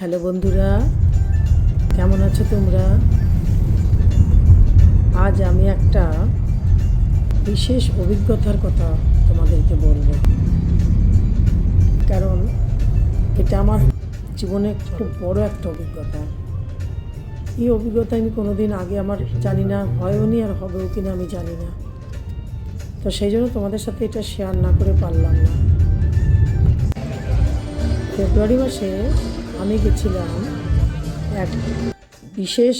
Hello বন্ধুরা, কেমন আছো তোমরা? আজ আমি একটা বিশেষ অভিজ্ঞতার কথা তোমাদেরকে বলব। কারণ এটা আমার জীবনে খুব বড় একটা অভিজ্ঞতা। এই অভিজ্ঞতা আমি কোনোদিন আগে আমার জানি না, হয়ও হয়ওনি আর হবেও কিনা আমি জানি না। তো সেই জন্য তোমাদের সাথে এটা শেয়ার না করে পারলাম না। ফেব্রুয়ারি মাসে আমি গেছিলাম এক বিশেষ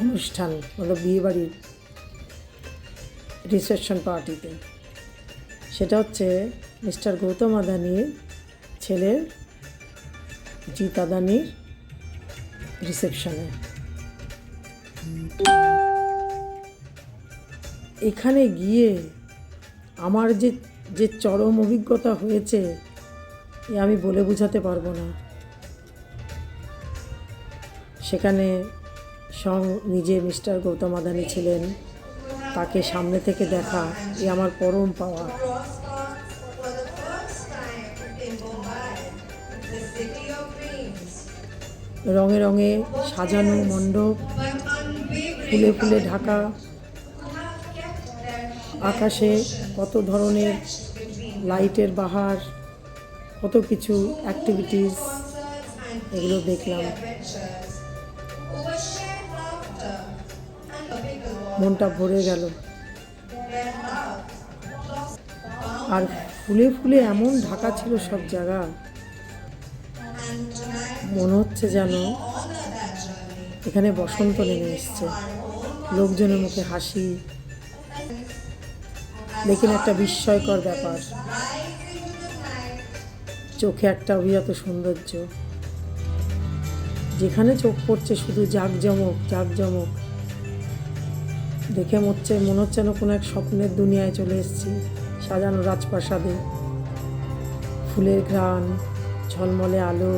অনুষ্ঠান মানে বিয়েবাড়ির রিসেপশন পার্টিতে সেটা হচ্ছে মিস্টার গৌতম আদানির ছেলের জিত আদানির রিসেপশনে এখানে গিয়ে আমার যে যে চরম অভিজ্ঞতা হয়েছে এ আমি বলে বোঝাতে পারব না সেখানে সং নিজে মিস্টার গৌতম আদানি ছিলেন তাকে সামনে থেকে দেখা এ আমার পরম পাওয়া. রঙে রঙে সাজানো মণ্ডপ, ফুলে ফুলে ঢাকা, আকাশে কত ধরনের লাইটের বাহার কত কিছু অ্যাক্টিভিটিস এগুলো দেখলাম। মনটা ভরে গেল। আর ফুলে ফুলে এমন ঢাকা ছিল সব জায়গা। মনে হচ্ছে যেন এখানে বসন্ত নেমে এসছে। লোকজনের মুখে হাসি। দেখিন একটা বিস্ময়কর ব্যাপার। চোখে একটা অভিজাত সৌন্দর্য। যেখানে চোখ পড়ছে শুধু জাঁকজমক জাঁকজমক। দেখে হচ্ছে মনে হচ্ছে যেন কোনো এক স্বপ্নের দুনিয়ায় চলে এসেছি, সাজানো রাজপ্রাসাদে। ফুলের ঘ্রাণ, ঝলমলে আলো,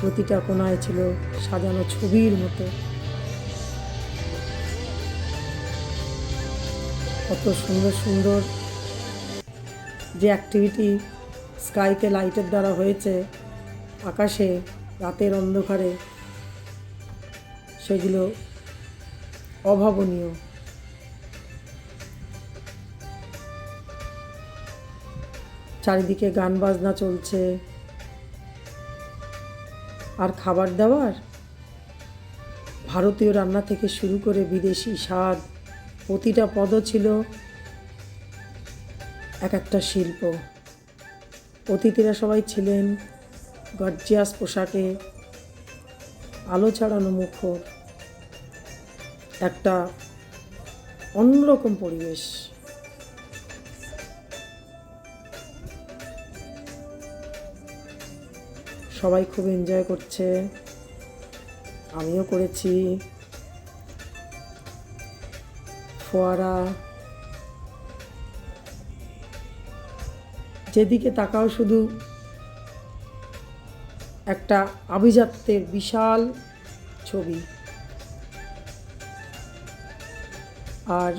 প্রতিটা কোনায় ছিল সাজানো ছবির মতো। কত সুন্দর সুন্দর যে অ্যাক্টিভিটি স্কাইতে লাইটের দ্বারা হয়েছে, আকাশে, রাতের অন্ধকারে। সেগুলো অভাবনীয়। চারিদিকে গান বাজনা চলছে। আর খাবার দাবার? ভারতীয় রান্না থেকে শুরু করে বিদেশি স্বাদ, প্রতিটা পদও ছিল এক একটা শিল্প। অতিথিরা সবাই ছিলেন, গর্জিয়াস পোশাকে, আলো ছাড়ানো মুখর, একটা অন্যরকম পরিবেশ। সবাই খুব এনজয় করছে, আমিও করেছি। ফোয়ারা যেদিকে তাকাও শুধু একটা আভিজাত্যের বিশাল ছবি। আর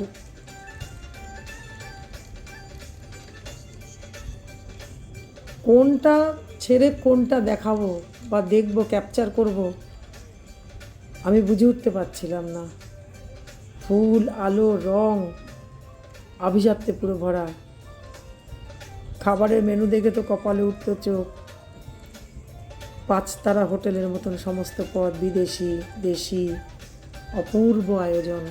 কোনটা ছেড়ে কোনটা দেখাবো বা দেখব ক্যাপচার করব, আমি বুঝে উঠতে পারছিলাম না। ফুল, আলো, রং, আভিজাত্যে পুরো ভরা। খাবারের মেনু দেখে তো কপালে উঠত চোখ পাঁচতারা হোটেলের মতন সমস্ত পদ, বিদেশি, দেশি, অপূর্ব আয়োজন।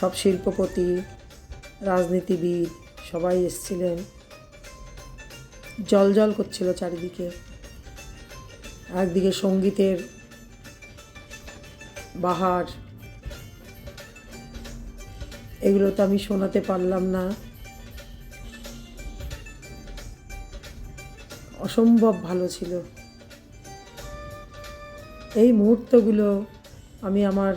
সব শিল্পপতি, রাজনীতিবিদ সবাই এসছিলেন। জল জল করছিল চারিদিকে। একদিকে সঙ্গীতের বাহার এগুলো তো আমি শোনাতে পারলাম না। অসম্ভব ভালো ছিল। এই মুহূর্তগুলো আমি আমার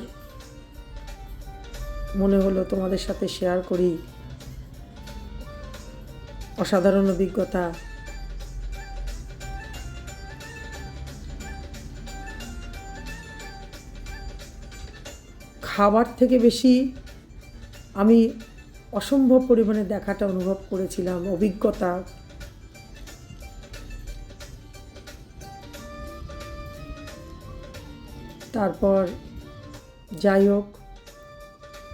মনে হলো তোমাদের সাথে শেয়ার করি। অসাধারণ অভিজ্ঞতা। খাবার থেকে বেশি আমি অসম্ভব পরিমাণে দেখাটা অনুভব করেছিলাম, অভিজ্ঞতা। তারপর যাই হোক,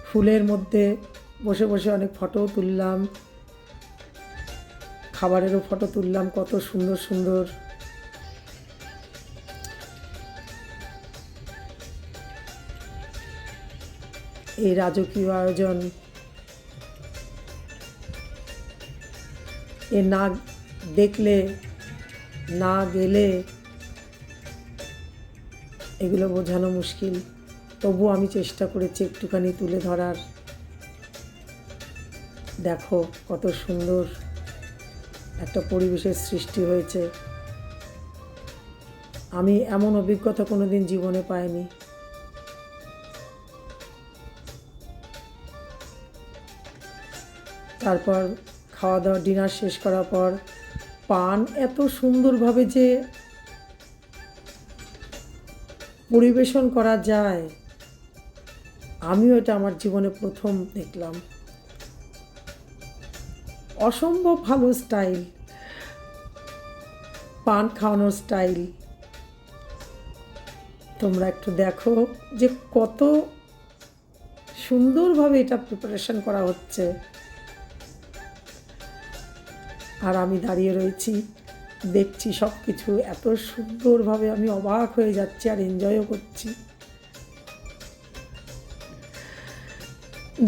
ফুলের মধ্যে বসে বসে অনেক ফটো তুললাম। খাবারেরও ফটো তুললাম, কত সুন্দর সুন্দর। এই রাজকীয় আয়োজন। এ না দেখলে না গেলে এগুলো বোঝানো মুশকিল। তবু আমি চেষ্টা করেছি একটুখানি তুলে ধরার। দেখো কত সুন্দর একটা পরিবেশের সৃষ্টি হয়েছে। আমি এমন অভিজ্ঞতা কোনোদিন জীবনে পাইনি। তারপর খাওয়া দাওয়া ডিনার শেষ করার পর পান এত সুন্দরভাবে যে পরিবেশন করা যায়, আমিও এটা আমার জীবনে প্রথম দেখলাম। অসম্ভব ভালো স্টাইল পান খাওয়ানোর স্টাইল তোমরা একটু দেখো যে কত সুন্দরভাবে এটা প্রিপারেশন করা হচ্ছে। আর আমি দাঁড়িয়ে রয়েছি, দেখছি সব কিছু এত সুন্দরভাবে আমি অবাক হয়ে যাচ্ছি আর এনজয়ও করছি।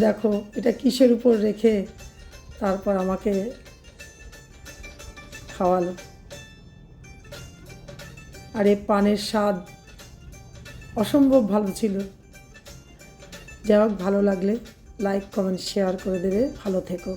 দেখো, এটা কিসের উপর রেখে তারপর আমাকে খাওয়ালো? আর এই পানের স্বাদ অসম্ভব ভালো ছিল। যাই হোক, ভালো লাগলে লাইক কমেন্ট শেয়ার করে দেবে। ভালো থেকো।